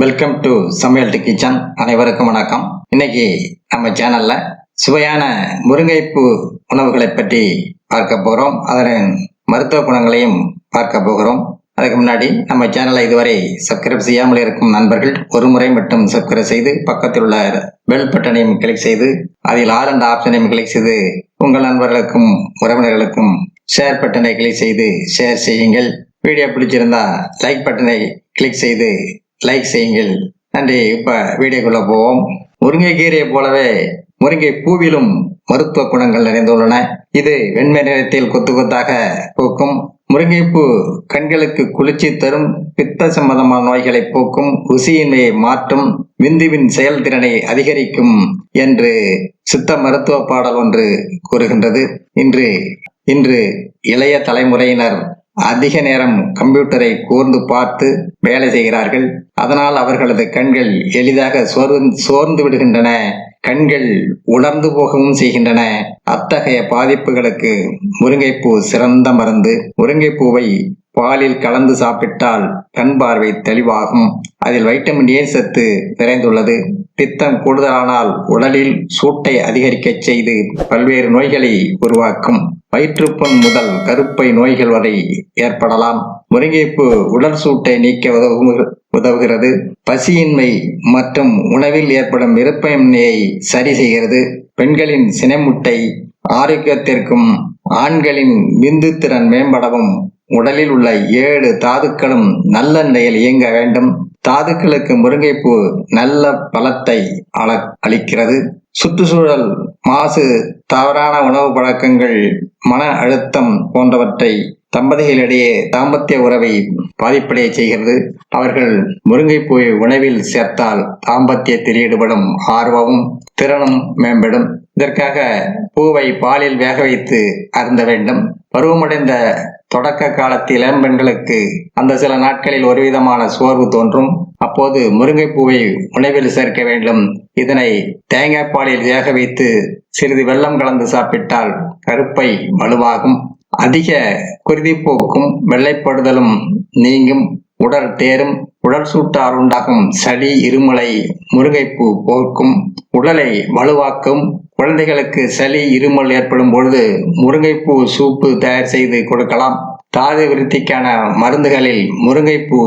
Welcome to சமையல் D kitchen அனைவருக்கும் வணக்கம். இன்னைக்கு நம்ம சேனல்ல சுவையான முருங்கைப்பூ உணவுகளை பற்றி பார்க்க போகிறோம் அதன் மருத்துவ குணங்களையும் பார்க்க போகிறோம். அதுக்கு முன்னாடி நம்ம சேனலை இதுவரை சப்ஸ்கிரைப் செய்யாமல் இருக்கும் நண்பர்கள் ஒரு முறை மட்டும் சப்ஸ்கிரைப் செய்து பக்கத்தில் உள்ள பெல் பட்டனையும் கிளிக் செய்து அதில் ஆறு என்ற ஆப்ஷனையும் கிளிக் செய்து உங்கள் நண்பர்களுக்கும் உறவினர்களுக்கும் ஷேர் பட்டனை கிளிக் செய்து ஷேர் செய்யுங்கள். வீடியோ பிடிச்சிருந்தா லைக் பட்டனை கிளிக் செய்து லைக் செய்யுங்கள். நன்றி. இப்ப வீடியோக்குள்ள போவோம். முருங்கைக்கீரையை போலவே முருங்கை பூவிலும் மருத்துவ குணங்கள் நிறைந்துள்ளன. இது வெண்மை நிறத்தில் கொத்து கொத்தாக பூக்கும். முருங்கைப்பூ கண்களுக்கு குளிர்ச்சி தரும். பித்த சம்பந்தமான நோய்களை போக்கும். ருசியின்மையை மாற்றும். விந்துவின் செயல்திறனை அதிகரிக்கும் என்று சித்த மருத்துவ பாடல் ஒன்று கூறுகின்றது. இன்று இன்று இளைய தலைமுறையினர் அதிக நேரம் கம்ப்யூட்டரை கூர்ந்து பார்த்து வேலை செய்கிறார்கள். அதனால் அவர்களது கண்கள் எளிதாக சோர்ந்து சோர்ந்து விடுகின்றன. கண்கள் உலர்ந்து போகவும் செய்கின்றன. அத்தகைய பாதிப்புகளுக்கு முருங்கைப்பூ சிறந்த மருந்து. முருங்கைப்பூவை பாலில் கலந்து சாப்பிட்டால் கண் பார்வை தெளிவாகும். அதில் வைட்டமின் ஏ சத்து நிறைந்துள்ளது. பித்தம் கூடுதலானால் உடலில் சூட்டை அதிகரிக்கச் செய்து பல்வேறு நோய்களை உருவாக்கும். வயிற்றுப்புண் முதல் கருப்பை நோய்கள் வரை ஏற்படலாம். முருங்கைப்பு உடல் சூட்டை நீக்க உதவு உதவுகிறது. பசியின்மை மற்றும் உணவில் ஏற்படும் விருப்பமின்மையை சரி செய்கிறது. பெண்களின் சினைமுட்டை ஆரோக்கியத்திற்கும் ஆண்களின் விந்து திறன் மேம்படவும் உடலில் உள்ள ஏழு தாதுக்களும் நல்ல நிலையில் இயங்க வேண்டும். தாதுக்களுக்கு முருங்கைப்பூ நல்ல பலத்தை அள அளிக்கிறது. சுற்றுச்சூழல் மாசு தவறான உணவு பழக்கங்கள் மன அழுத்தம் போன்றவற்றை தம்பதிகளிடையே தாம்பத்திய உறவை பாதிப்படைய செய்கிறது. அவர்கள் முருங்கைப்பூவை உணவில் சேர்த்தால் தாம்பத்தியத்தில் ஈடுபடும் ஆர்வமும் திறனும் மேம்படும். இதற்காக பூவை பாலில் வேக வைத்து அருந்த வேண்டும். பருவமடைந்த தொடக்க காலத்தில் இளம்பெண்களுக்கு அந்த சில நாட்களில் ஒரு விதமான சோர்வு தோன்றும். அப்போது முருங்கைப்பூவை உணவில் சேர்க்க வேண்டும். இதனை தேங்காய் பாலில் வேக வைத்து சிறிது வெள்ளம் கலந்து சாப்பிட்டால் கருப்பை வலுவாகும். அதிக குருதிப்போக்கும் வெள்ளைப்படுதலும் நீங்கும். உடல் தேரும் உடல் சூட்டால் உண்டாகும் சளி இருமலை முருங்கைப்பூ போக்கும் உடலை வலுவாக்கும். குழந்தைகளுக்கு சளி இருமல் ஏற்படும் பொழுது முருங்கைப்பூ சூப்பு தயார் செய்து கொடுக்கலாம். தாது விருத்திக்கான மருந்துகளில் முருங்கைப்பூ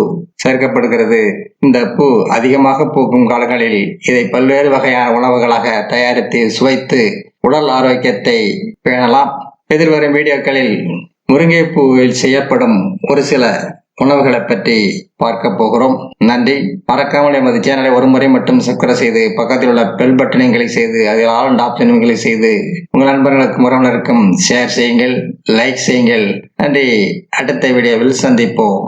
சேர்க்கப்படுகிறது. இந்த பூ அதிகமாக பூக்கும் காலங்களில் இதை பல்வேறு வகையான உணவுகளாக தயாரித்து சுவைத்து உடல் ஆரோக்கியத்தை பேணலாம். எதிர்வரும் வீடியோக்களில் முருங்கைப்பூவில் செய்யப்படும் ஒரு சில உணவுகளை பற்றி பார்க்க போகிறோம். நன்றி. மறக்காமல் எமது சேனலை ஒரு முறை மட்டும் சப்ஸ்கிரைப் செய்து பக்கத்தில் உள்ள பெல் பட்டனையும் கிளிக் செய்து அதில் ஆல் அண்ட் ஆப்ஷனும் கிளிக் செய்து உங்கள் நண்பர்களுக்கும் உறவினருக்கும் ஷேர் செய்யுங்கள் லைக் செய்யுங்கள். நன்றி. அடுத்த வீடியோவில் சந்திப்போம்.